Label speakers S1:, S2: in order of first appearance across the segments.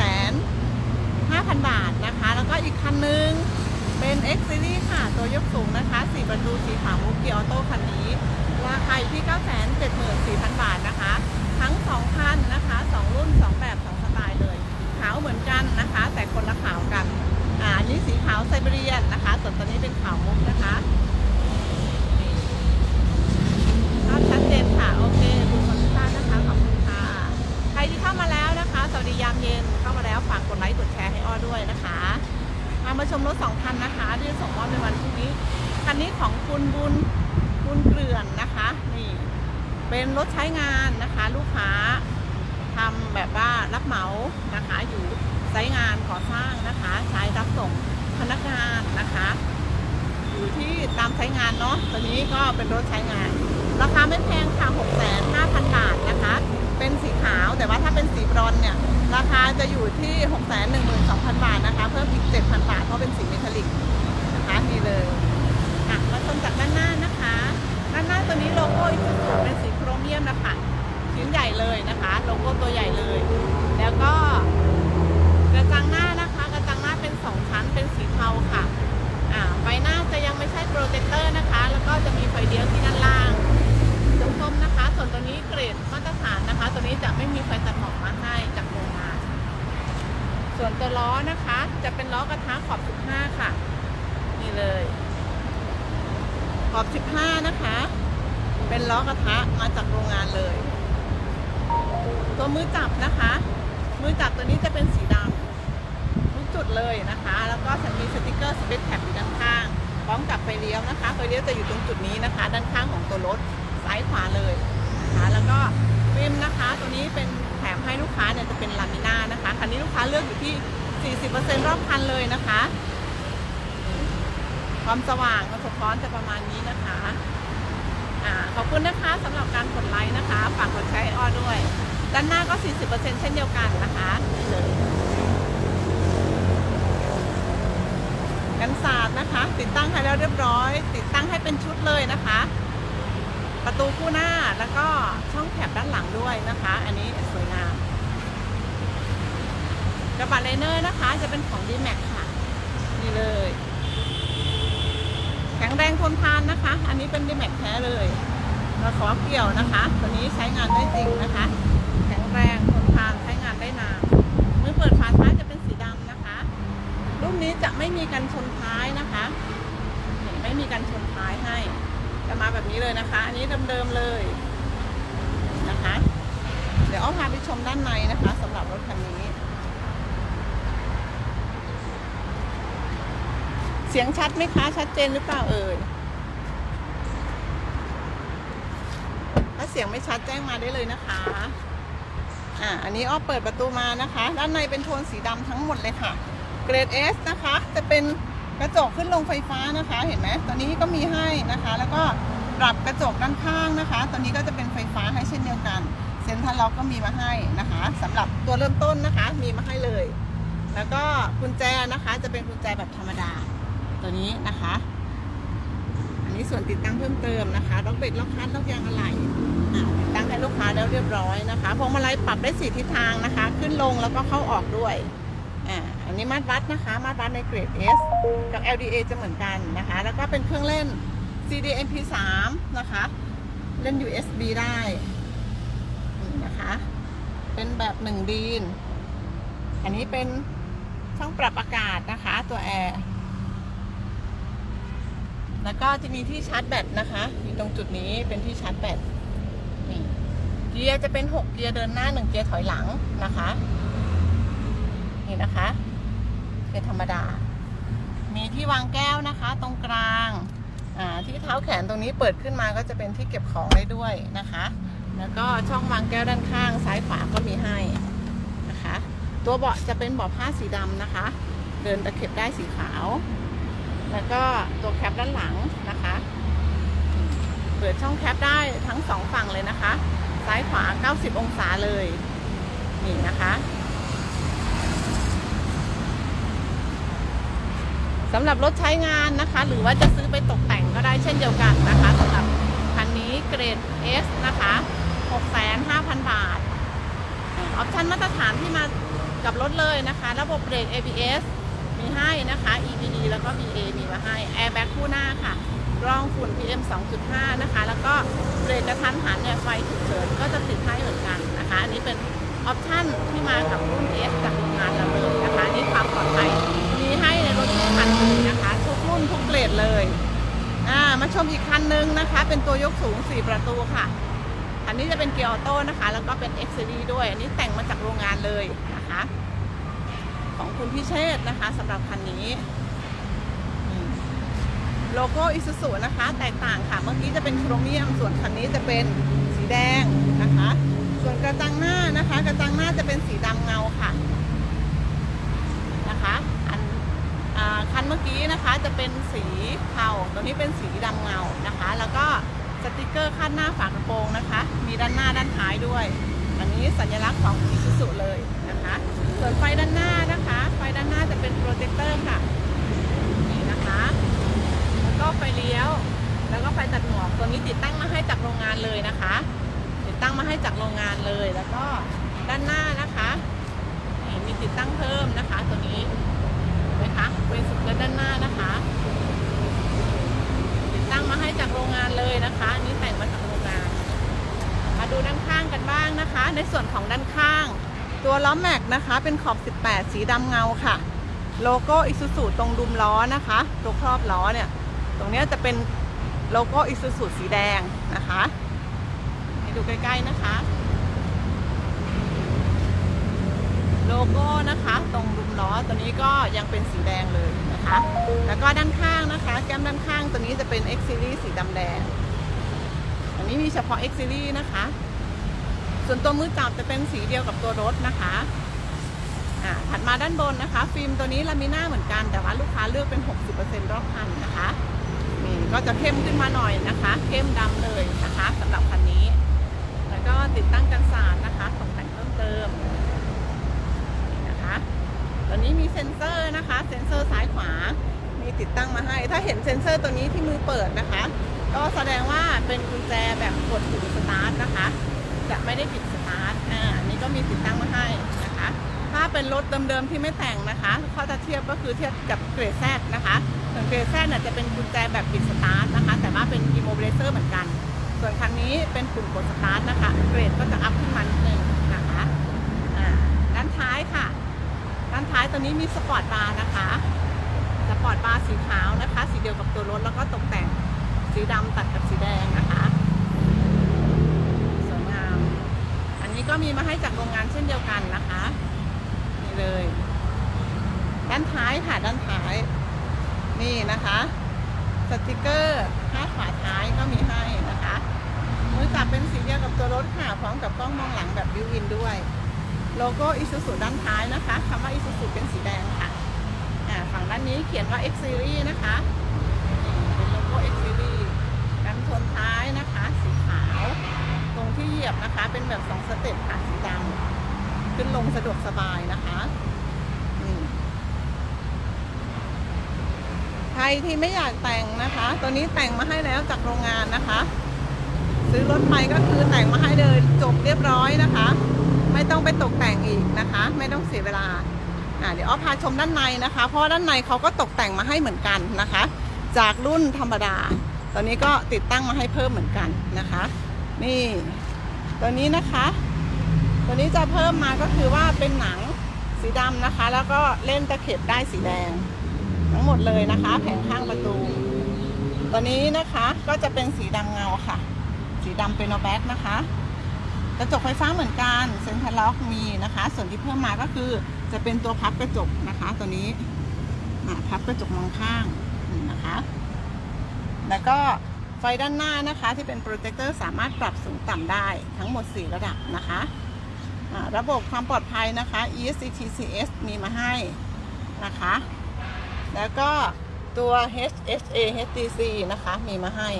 S1: จะอยู่ที่6 5 0 0 0บาทนะคะ แล้วก็อีกคันหนึ่งเป็น X Series ค่ะ ตัวยกสูงนะคะ4ประตูสีขาวมุกเกียร์ออโต้คันนี้ราคาอยู่ที่ 974,000 บาทนะคะ ทั้ง2คันนะคะ2รุ่น 2 แบบ 2 สไตล์เลย ขาวเหมือนกันนะคะ แต่คนละขาวกันอ่านี้สีขาวไซบีเรียนนะคะ ส่วนตัวนี้เป็นขาวมุกนะคะนี่ภาพชัดเจนค่ะ โอเคคุณคนทุกท่านนะคะ ขอบคุณค่ะ ใครที่เข้ามาแล้ว วัสดียามเย็นเข้ามาแล้วฝากกดไลค์กดแชร์ให้อ้อด้วยนะคะมามาชมรถสองคันนะคะที่จะส่งมอบในวันพรุ่งนี้คันนี้ของคุณบุญบุญเกลื่อนนะคะนี่เป็นรถใช้งานนะคะ ลูกค้าทำแบบว่ารับเหมานะคะ อยู่ไซต์งานก่อสร้างนะคะ ใช้รับส่งพนักงานนะคะ อยู่ที่ตามใช้งานเนาะตัวนี้ก็เป็นรถใช้งาน ราคาไม่แพงค่ะ6 5 0 0 0 บาทนะคะ เป็นสีขาว แต่ว่าถ้าเป็นสีบรอนเนี่ย ราคาจะอยู่ที่ 6 1 2 0 0 0 บาทนะคะ เพิ่มอีก 7,000 บาท เพราะเป็นสีเมทัลลิกนะคะนี่เลยอะมาชมจากด้านหน้านะคะ ด้านหน้าตัวนี้โลโก้อีกเป็นสีโครเมียมนะคะชิ้นใหญ่เลยนะคะ โลโก้ตัวใหญ่เลย แล้วก็กระจังหน้านะคะ กระจังหน้าเป็น 2 ชั้น เป็นสีเทาค่ะอ่าไฟหน้าจะยังไม่ใช่โปรเจคเตอร์นะคะ แล้วก็จะมีไฟเดียวที่ด้านล่าง ส้มนะคะ ส่วนตัวนี้เกรดมาตรฐานนะคะ ตัวนี้จะไม่มีไฟตัดหมอกมาให้จากโรงงาน ส่วนตัวล้อนะคะ จะเป็นล้อกระทะขอบ 15 ค่ะ นี่เลย ขอบ 15 นะคะ เป็นล้อกระทะมาจากโรงงานเลย ตัวมือจับนะคะ มือจับตัวนี้จะเป็นสีดำทุกจุดเลยนะคะ แล้วก็จะมีสติกเกอร์สเปซแท็บอยู่ด้านข้างพร้อมกับไฟเลี้ยวนะคะไฟเลี้ยวจะอยู่ตรงจุดนี้นะคะ ด้านข้างของตัวรถ ซ้ายขวาเลยนะคะแล้วก็ฟิล์มนะคะตัวนี้เป็นแถมให้ลูกค้าเนี่ยจะเป็นลามิน่านะคะคันนี้ลูกค้าเลือกอยู่ที่ 40%รอบคันเลยนะคะ ความสว่างความสะท้อนจะประมาณนี้นะคะอ่าขอบคุณนะคะสำหรับการกดไลค์นะคะฝากกดแชร์ให้อ้อด้วย ด้านหน้าก็ 40%เช่นเดียวกันนะคะนี่เลยกันศาสตร์นะคะ ติดตั้งให้แล้วเรียบร้อย ติดตั้งให้เป็นชุดเลยนะคะ ประตูคู่หน้าแล้วก็ช่องแคบด้านหลังด้วยนะคะ อันนี้สวยงามกระบะไลเนอร์นะคะจะเป็นของ d m a x ค่ะ นี่เลย แข็งแรงทนทานนะคะ อันนี้เป็น d m a x แท้เลยเราขอเกี่ยวนะคะ ตัวนี้ใช้งานได้จริงนะคะ แข็งแรงทนทานใช้งานได้นานเมื่อเปิดฝาท้ายจะเป็นสีดำนะคะ รุ่นนี้จะไม่มีกันชนท้ายนะคะ ไม่มีกันชนท้ายให้ มาแบบนี้เลยนะคะ อันนี้เดิมๆเลยนะคะ เดี๋ยวอ้อพาไปชมด้านในนะคะสำหรับรถคันนี้ เสียงชัดไหมคะ ชัดเจนหรือเปล่าเอ่ยถ้าเสียงไม่ชัดแจ้งมาได้เลยนะคะอ่าอันนี้อ้อเปิดประตูมานะคะ ด้านในเป็นโทนสีดำทั้งหมดเลยค่ะ เกรด S นะคะ จะเป็น กระจกขึ้นลงไฟฟ้านะคะ เห็นไหมตัวนี้ก็มีให้นะคะ แล้วก็ปรับกระจกด้านข้างนะคะ ตัวนี้ก็จะเป็นไฟฟ้าให้เช่นเดียวกัน เซ็นทรัลล็อกก็มีมาให้นะคะสำหรับตัวเริ่มต้นนะคะ มีมาให้เลย แล้วก็กุญแจนะคะ จะเป็นกุญแจแบบธรรมดา ตัวนี้นะคะ อันนี้ส่วนติดตั้งเพิ่มเติมนะคะล็อกเบรกล็อกคันล็อกยางอะไหล่ติดตั้งให้ลูกค้าแล้วเรียบร้อยนะคะพวงมาลัยปรับได้สี่ทิศทางนะคะ ขึ้นลงแล้วก็เข้าออกด้วย อ่าอันนี้มาตรวัดนะคะ มาตรวัดในเกรด S กับ LDA จะเหมือนกันนะคะ แล้วก็เป็นเครื่องเล่น CD MP3 นะคะ เล่น USB ได้นี่นะคะ เป็นแบบหนึ่งดีน อันนี้เป็นช่องปรับอากาศนะคะ ตัวแอร์ แล้วก็จะมีที่ชาร์จแบตนะคะ อยู่ตรงจุดนี้เป็นที่ชาร์จแบตนี่เกียร์จะเป็น 6 เกียร์เดินหน้า 1 เกียร์ถอยหลังนะคะ นี่นะคะเป็นธรรมดา มีที่วางแก้วนะคะ ตรงกลางที่เท้าแขนตรงนี้เปิดขึ้นมาก็จะเป็นที่เก็บของได้ด้วยนะคะ แล้วก็ช่องวางแก้วด้านข้างซ้ายขวาก็มีให้นะคะ ตัวเบาะจะเป็นเบาะผ้าสีดำนะคะ เดินตะเข็บได้สีขาว แล้วก็ตัวแคปด้านหลังนะคะ เปิดช่องแคปได้ทั้งสองฝั่งเลยนะคะ ซ้ายขวา 90 องศาเลย นี่นะคะ สำหรับรถใช้งานนะคะ หรือว่าจะซื้อไปตกแต่งก็ได้เช่นเดียวกันนะคะสำหรับคันนี้เกรด S นะคะ65,000บาท ออปชันมาตรฐานที่มากับรถเลยนะคะ ระบบเบรก ABS มีให้นะคะ EBD แล้วก็ BA มีมาให้ Airbag คู่หน้าค่ะกรองฝุ่น PM 2.5 นะคะ แล้วก็เบรกกระทันหันเนี่ยไฟฉุกเฉินก็จะติดให้เหมือนกันนะคะ อันนี้เป็นออปชันที่มากับรุ่น S จากโรงงานเราเลยนะคะ นี่ความปลอดภัย คันเลยนะคะ ทุกรุ่นทุกเกรดเลย อ่ามาชมอีกคันนึงนะคะ เป็นตัวยกสูง 4 ประตูค่ะ อันนี้จะเป็นเกียร์ออโต้นะคะ แล้วก็เป็น X Series ด้วย อันนี้แต่งมาจากโรงงานเลยนะคะ ของคุณพิเชษฐ์นะคะสำหรับคันนี้โลโก้อิซูซุนะคะ แตกต่างค่ะ เมื่อกี้จะเป็นโครเมียม ส่วนคันนี้จะเป็นสีแดงนะคะ ส่วนกระจังหน้านะคะ กระจังหน้าจะเป็นสีดำเงาค่ะ อันอ่า คันเมื่อกี้นะคะจะเป็นสีเทาตัวนี้เป็นสีดำเงานะคะ แล้วก็สติกเกอร์คาดหน้าฝากระโปรงนะคะ มีด้านหน้าด้านท้ายด้วย อันนี้สัญลักษณ์ของอิซูซุเลยนะคะ ส่วนไฟด้านหน้านะคะ ไฟด้านหน้าจะเป็นโปรเจคเตอร์ค่ะนี่นะคะ แล้วก็ไฟเลี้ยว แล้วก็ไฟตัดหมวกตัวนี้ติดตั้งมาให้จากโรงงานเลยนะคะ ติดตั้งมาให้จากโรงงานเลย แล้วก็ด้านหน้านะคะนี่มีติดตั้งเพิ่มนะคะ ตัวนี้ นไหมคะเป็นสุดและด้านหน้านะคะติดตั้งมาให้จากโรงงานเลยนะคะอันนี่แต่งมาจากโรงงาน มาดูด้านข้างกันบ้างนะคะ ในส่วนของด้านข้าง ตัวล้อแม็กนะคะ เป็นขอบ 18 สีดำเงาค่ะ โลโก้อิซูซุตรงดุมล้อนะคะ ตัวครอบล้อเนี่ย ตรงเนี้ยจะเป็นโลโก้อิซูซุสีแดงนะคะ ให้ดูใกล้ๆนะคะ โลโก้นะคะ ตรงดุมล้อตัวนี้ก็ยังเป็นสีแดงเลยนะคะ แล้วก็ด้านข้างนะคะ แก้มด้านข้างตัวนี้จะเป็น X Series สีดำแดง อันนี้มีเฉพาะ X Series นะคะ ส่วนตัวมือจับจะเป็นสีเดียวกับตัวรถนะคะอ่าถัดมาด้านบนนะคะ ฟิล์มตัวนี้ลามิน่าเหมือนกัน แต่ว่าลูกค้าเลือกเป็น 60%รอบคันนะคะนี่ก็จะเข้มขึ้นมาหน่อยนะคะ เข้มดำเลยนะคะสำหรับคันนี้ แล้วก็ติดตั้งกันสาดนะคะตกแต่งเพิ่มเติม ตัวนี้มีเซ็นเซอร์นะคะ เซ็นเซอร์ซ้ายขวา มีติดตั้งมาให้ ถ้าเห็นเซ็นเซอร์ตัวนี้ที่มือเปิดนะคะ ก็แสดงว่าเป็นกุญแจแบบกดปุ่มสตาร์ทนะคะ จะไม่ได้ปิดสตาร์ท อ่าอันนี้ก็มีติดตั้งมาให้นะคะ ถ้าเป็นรถเดิมๆที่ไม่แต่งนะคะเขาจะเทียบก็คือเทียบกับเกรดแซดนะคะส่วนเกรดแซดเนี่ยจะเป็นกุญแจแบบปิดสตาร์ทนะคะ แต่ว่าเป็นอีโมเบรเซอร์เหมือนกัน ส่วนคันนี้เป็นปุ่มกดสตาร์ทนะคะ เกรดก็จะอัพขึ้นมานิดนึงนะคะ อ่า ด้านท้ายค่ะ ด้านท้ายตัวนี้มีสปอร์ตบาร์นะคะสปอร์ตบาร์สีขาวนะคะ สีเดียวกับตัวรถแล้วก็ตกแต่งสีดำตัดกับสีแดงนะคะสวยงาม อันนี้ก็มีมาให้จากโรงงานเช่นเดียวกันนะคะนี่เลย ด้านท้ายค่ะด้านท้ายนี่นะคะสติกเกอร์ข้างขวาท้ายก็มีให้นะคะมือจับเป็นสีเดียวกับตัวรถค่ะพร้อมกับกล้องมองหลังแบบบิวอินด้วย โลโก้อิซูซุด้านท้ายนะคะคำว่าอิซูซุเป็นสีแดงค่ะฝั่งด้านนี้เขียนว่า X Series นะคะเป็นโลโก้ X Series กันชนท้ายนะคะ สีขาว ตรงที่เหยียบนะคะ เป็นแบบสองสเต็ปค่ะสีดำขึ้นลงสะดวกสบายนะคะใครที่ไม่อยากแต่งนะคะ ตัวนี้แต่งมาให้แล้วจากโรงงานนะคะ ซื้อรถไปก็คือแต่งมาให้เลยจบเรียบร้อยนะคะ ไม่ต้องไปตกแต่งอีกนะคะ ไม่ต้องเสียเวลาอ่าเดี๋ยวอ้อพาชมด้านในนะคะ เพราะด้านในเขาก็ตกแต่งมาให้เหมือนกันนะคะ จากรุ่นธรรมดา ตอนนี้ก็ติดตั้งมาให้เพิ่มเหมือนกันนะคะ นี่ตัวนี้นะคะ ตัวนี้จะเพิ่มมาก็คือว่าเป็นหนังสีดำนะคะ แล้วก็เล่นตะเข็บได้สีแดง ทั้งหมดเลยนะคะ แผงข้างประตู ตัวนี้นะคะก็จะเป็นสีดำเงาค่ะ สีดำเป็นโนแบ็กนะคะ กระจกไฟฟ้าเหมือนกันเซ็นทรัลล็อกมีนะคะ ส่วนที่เพิ่มมาก็คือจะเป็นตัวพับกระจกนะคะ ตัวนี้พับกระจกมองข้างนี่นะคะ แล้วก็ไฟด้านหน้านะคะที่เป็นโปรเจคเตอร์สามารถปรับสูงต่ำได้ทั้งหมด 4 ระดับนะคะอะระบบความปลอดภัยนะคะ ESC TCS มีมาให้นะคะ แล้วก็ตัว HSA HTC นะคะ มีมาให้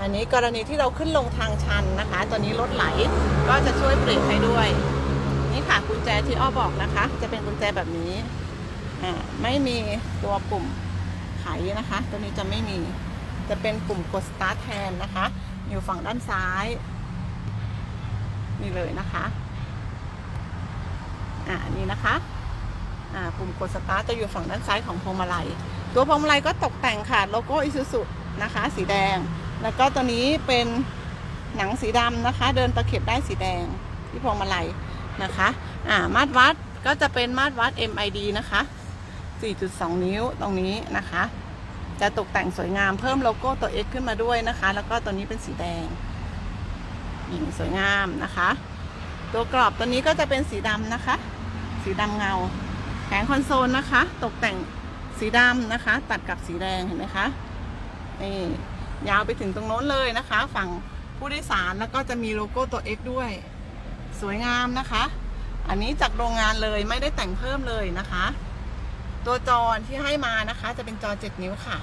S1: อันนี้กรณีที่เราขึ้นลงทางชันนะคะตัวนี้รถไหลก็จะช่วยเบรกให้ด้วย นี่ค่ะกุญแจที่อ้อบอกนะคะ จะเป็นกุญแจแบบนี้อ่าไม่มีตัวปุ่มไขนะคะ ตัวนี้จะไม่มีจะเป็นปุ่มกด start แทนนะคะ อยู่ฝั่งด้านซ้ายนี่เลยนะคะอ่านี่นะคะอ่าปุ่มกด start จะอยู่ฝั่งด้านซ้ายของพวงมาลัย ตัวพวงมาลัยก็ตกแต่งค่ะโลโก้อิซูซุนะคะ สีแดง แล้วก็ตัวนี้เป็นหนังสีดำนะคะ เดินตะเข็บได้สีแดงที่พวงมาลัยนะคะอ่ามาตรวัดก็จะเป็นมาตรวัด MID นะคะ 4.2 นิ้วตรงนี้นะคะ จะตกแต่งสวยงามเพิ่มโลโก้ตัว X ขึ้นมาด้วยนะคะ แล้วก็ตัวนี้เป็นสีแดงนี่สวยงามนะคะ ตัวกรอบตัวนี้ก็จะเป็นสีดำนะคะ สีดำเงาแผงคอนโซลนะคะ ตกแต่งสีดำนะคะ ตัดกับสีแดงเห็นไหมคะนี่ ยาวไปถึงตรงโน้นเลยนะคะ ฝั่งผู้โดยสารแล้วก็จะมีโลโก้ตัว X ด้วย สวยงามนะคะ อันนี้จากโรงงานเลยไม่ได้แต่งเพิ่มเลยนะคะ ตัวจอที่ให้มานะคะ จะเป็นจอ 7 นิ้วค่ะ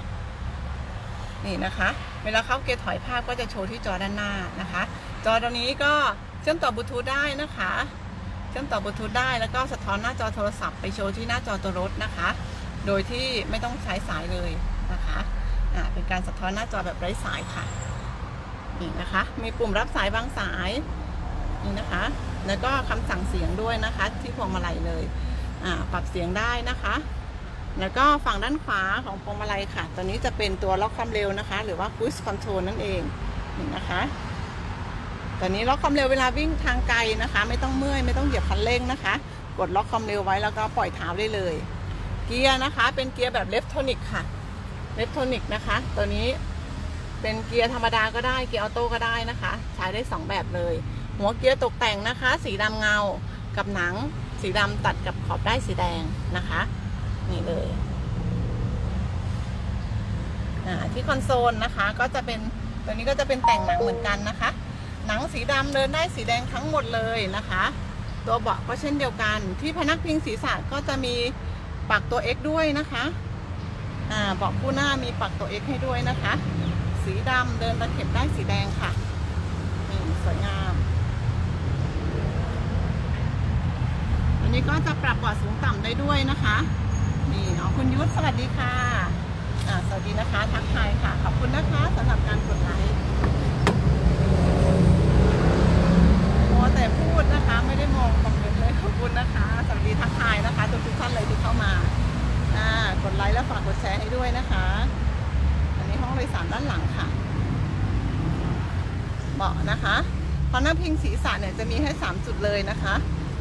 S1: นี่นะคะ เวลาเข้าเกียร์ถอยภาพก็จะโชว์ที่จอด้านหน้านะคะ จอตัวนี้ก็เชื่อมต่อบลูทูธได้นะคะเชื่อมต่อบลูทูธได้แล้วก็สะท้อนหน้าจอโทรศัพท์ไปโชว์ที่หน้าจอตัวรถนะคะ โดยที่ไม่ต้องใช้สายเลยนะคะ อ่าเป็นการสะท้อนหน้าจอแบบไร้สายค่ะนี่นะคะ มีปุ่มรับสายบางสายนี่นะคะ แล้วก็คำสั่งเสียงด้วยนะคะ ที่พวงมาลัยเลยอ่าปรับเสียงได้นะคะ แล้วก็ฝั่งด้านขวาของพวงมาลัยค่ะ ตัวนี้จะเป็นตัวล็อกความเร็วนะคะ หรือว่า cruise control นั่นเองนี่นะคะตอนนี้ล็อกความเร็วเวลาวิ่งทางไกลนะคะ ไม่ต้องเมื่อยไม่ต้องเหยียบคันเร่งนะคะ กดล็อกความเร็วไว้แล้วก็ปล่อยเท้าได้เลย เกียร์นะคะ เป็นเกียร์แบบเลฟโทนิกค่ะ เลฟโทนิกนะคะ ตัวนี้เป็นเกียร์ธรรมดาก็ได้เกียร์ออโต้ก็ได้นะคะ ใช้ได้สองแบบเลย หัวเกียร์ตกแต่งนะคะ สีดำเงากับหนัง สีดำตัดกับขอบได้สีแดงนะคะ นี่เลยที่คอนโซลนะคะก็จะเป็นตัวนี้ก็จะเป็นแต่งหนังเหมือนกันนะคะ หนังสีดำเดินได้สีแดงทั้งหมดเลยนะคะ ตัวเบาะก็เช่นเดียวกัน ที่พนักพิงศีรษะก็จะมีปักตัว X ด้วยนะคะ บาะคู่หน้ามีปักตัว X ให้ด้วยนะคะ สีดำเดินตะเข็บได้สีแดงค่ะนี่สวยงาม อันนี้ก็จะปรับเบาะสูงต่ำได้ด้วยนะคะนี่อ๋อคุณยุทธสวัสดีค่ะสวัสดีนะคะ ทักทายค่ะ ขอบคุณนะคะสำหรับการกดไลค์โมวแต่พูดนะคะ ไม่ได้มองคอมเมนต์เลยขอบคุณนะคะ สวัสดีทักทายนะคะทุกทุกท่านเลยที่เข้ามา อ่ากดไลค์และฝากกดแชร์ให้ด้วยนะคะ อันนี้ห้องโดยสารด้านหลังค่ะ เบาะนะคะพอนั่งพิงศีรษะเนี่ยจะมีให้ 3 จุดเลยนะคะ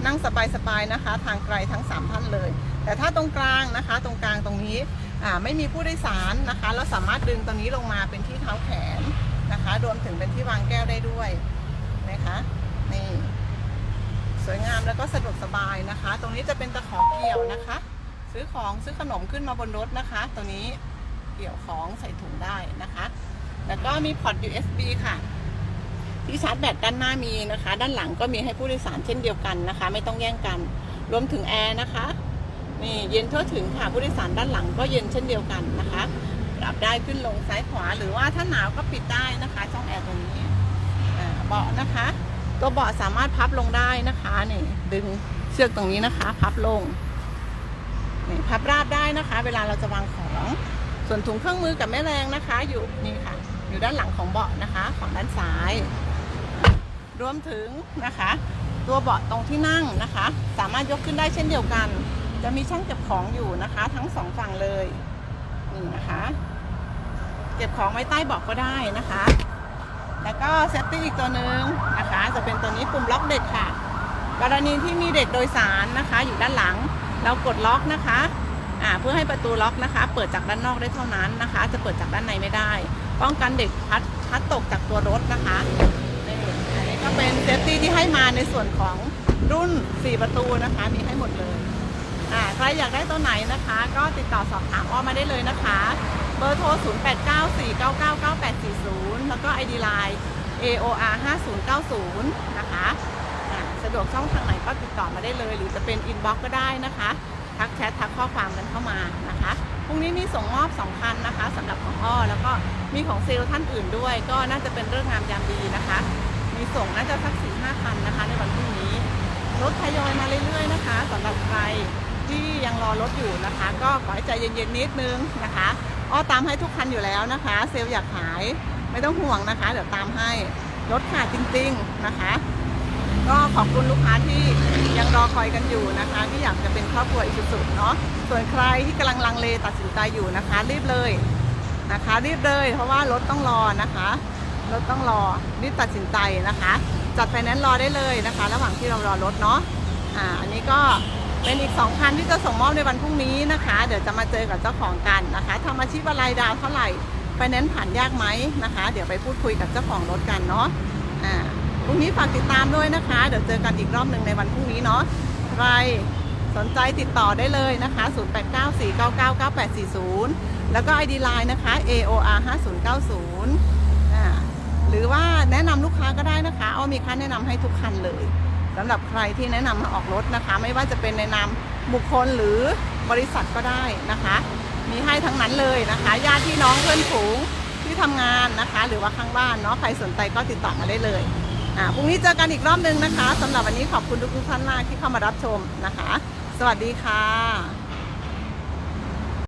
S1: นั่งสบายๆนะคะ ทางไกลทั้ง 3 ท่านเลย แต่ถ้าตรงกลางนะคะ ตรงกลางตรงนี้อ่าไม่มีผู้โดยสารนะคะเราสามารถดึงตรงนี้ลงมาเป็นที่เท้าแขนนะคะ รวมถึงเป็นที่วางแก้วได้ด้วยนะคะนี่สวยงามแล้วก็สะดวกสบายนะคะ ตรงนี้จะเป็นตะขอเกี่ยวนะคะ ซื้อของซื้อขนมขึ้นมาบนรถนะคะ ตัวนี้เกี่ยวของใส่ถุงได้นะคะ แล้วก็มีพอร์ต USB ค่ะ ที่ชาร์จแบตด้านหน้ามีนะคะ ด้านหลังก็มีให้ผู้โดยสารเช่นเดียวกันนะคะ ไม่ต้องแย่งกัน รวมถึงแอร์นะคะนี่เย็นทั่วถึงค่ะผู้โดยสารด้านหลังก็เย็นเช่นเดียวกันนะคะปรับได้ขึ้นลงซ้ายขวาหรือว่าถ้าหนาวก็ปิดได้นะคะช่องแอร์ตัวนี้เบาะนะคะ ตัวเบาะสามารถพับลงได้นะคะนี่ดึงเชือกตรงนี้นะคะ พับลง นี่พับราบได้นะคะ เวลาเราจะวางของ ส่วนถุงเครื่องมือกับแม่แรงนะคะ อยู่นี่ค่ะ อยู่ด้านหลังของเบาะนะคะ ฝั่งด้านซ้าย รวมถึงนะคะ ตัวเบาะตรงที่นั่งนะคะ สามารถยกขึ้นได้เช่นเดียวกัน จะมีช่องเก็บของอยู่นะคะ ทั้งสองฝั่งเลยนี่นะคะ เก็บของไว้ใต้เบาะก็ได้นะคะ แล้วก็เซฟตี้อีกตัวหนึ่งนะคะ จะเป็นตัวนี้ปุ่มล็อกเด็กค่ะ กรณีที่มีเด็กโดยสารนะคะ อยู่ด้านหลัง เรากดล็อกนะคะอ่าเพื่อให้ประตูล็อกนะคะ เปิดจากด้านนอกได้เท่านั้นนะคะ จะเปิดจากด้านในไม่ได้ ป้องกันเด็กพัดพัดตกจากตัวรถนะคะนี่อันนี้ก็เป็นเซฟตี้ที่ให้มาในส่วนของรุ่น 4 ประตูนะคะ มีให้หมดเลยอ่าใครอยากได้ตัวไหนนะคะ ก็ติดต่อสอบถามออมมาได้เลยนะคะ เบอร์โทร 0894999840 แล้วก็ ID Line AOR 5090 นะคะะดวกช่องทางไหนก็ติดต่อมาได้เลย หรือจะเป็นอินบ็อกก็ได้นะคะทักแชททักข้อความกันเข้ามานะคะพรุ่งนี้มีส่งมอบ2คันนะคะสำหรับของอ้อแล้วก็มีของเซลล์ท่านอื่นด้วย ก็น่าจะเป็นเรื่องงามยามดีนะคะ มีส่งน่าจะสักสี่ห้าคันนะคะ ในวันพรุ่งนี้รถทยอยมาเรื่อยๆนะคะสำหรับใครที่ยังรอรถอยู่นะคะ ก็ขอให้ใจเย็นๆนิดนึงนะคะอ้อตามให้ทุกคันอยู่แล้วนะคะ เซลล์อยากขายไม่ต้องห่วงนะคะ เดี๋ยวตามให้รถขาดจริง ๆนะคะ ก็ขอบคุณลูกค้าที่ยังรอคอยกันอยู่นะคะ ที่อยากจะเป็นครอบครัวอีกสุดๆเนาะส่วนใครที่กำลังลังเลตัดสินใจอยู่นะคะ รีบเลยนะคะ รีบเลย เพราะว่ารถต้องรอนะคะรถต้องรอรีบตัดสินใจนะคะ จัดไฟแนนซ์รอได้เลยนะคะ ระหว่างที่เรารอรถเนาะอ่าอันนี้ก็เป็นอีกสองคันที่จะส่งมอบในวันพรุ่งนี้นะคะ เดี๋ยวจะมาเจอกับเจ้าของกันนะคะทำอาชีพอะไรดาวเท่าไหร่ไฟแนนซ์ผ่านยากไหมนะคะ เดี๋ยวไปพูดคุยกับเจ้าของรถกันเนาะอ่า พรุ่งนี้ฝากติดตามด้วยนะคะ เดี๋ยวเจอกันอีกรอบหนึ่งในวันพรุ่งนี้เนาะใครสนใจติดต่อได้เลยนะคะ 0894999840 แล้วก็ ID Line นะคะ AOR 5090อ่าหรือว่าแนะนำลูกค้าก็ได้นะคะเอามีค่าแนะนำให้ทุกคันเลยสำหรับใครที่แนะนำมาออกรถนะคะ ไม่ว่าจะเป็นในนามบุคคลหรือบริษัทก็ได้นะคะ มีให้ทั้งนั้นเลยนะคะญาติพี่น้องเพื่อนฝูงที่ทำงานนะคะ หรือว่าข้างบ้านเนาะใครสนใจก็ติดต่อมาได้เลย อ่าพรุ่งนี้เจอกันอีกรอบหนึ่งนะคะสำหรับวันนี้ขอบคุณทุกๆท่านมากที่เข้ามารับชมนะคะ สวัสดีค่ะ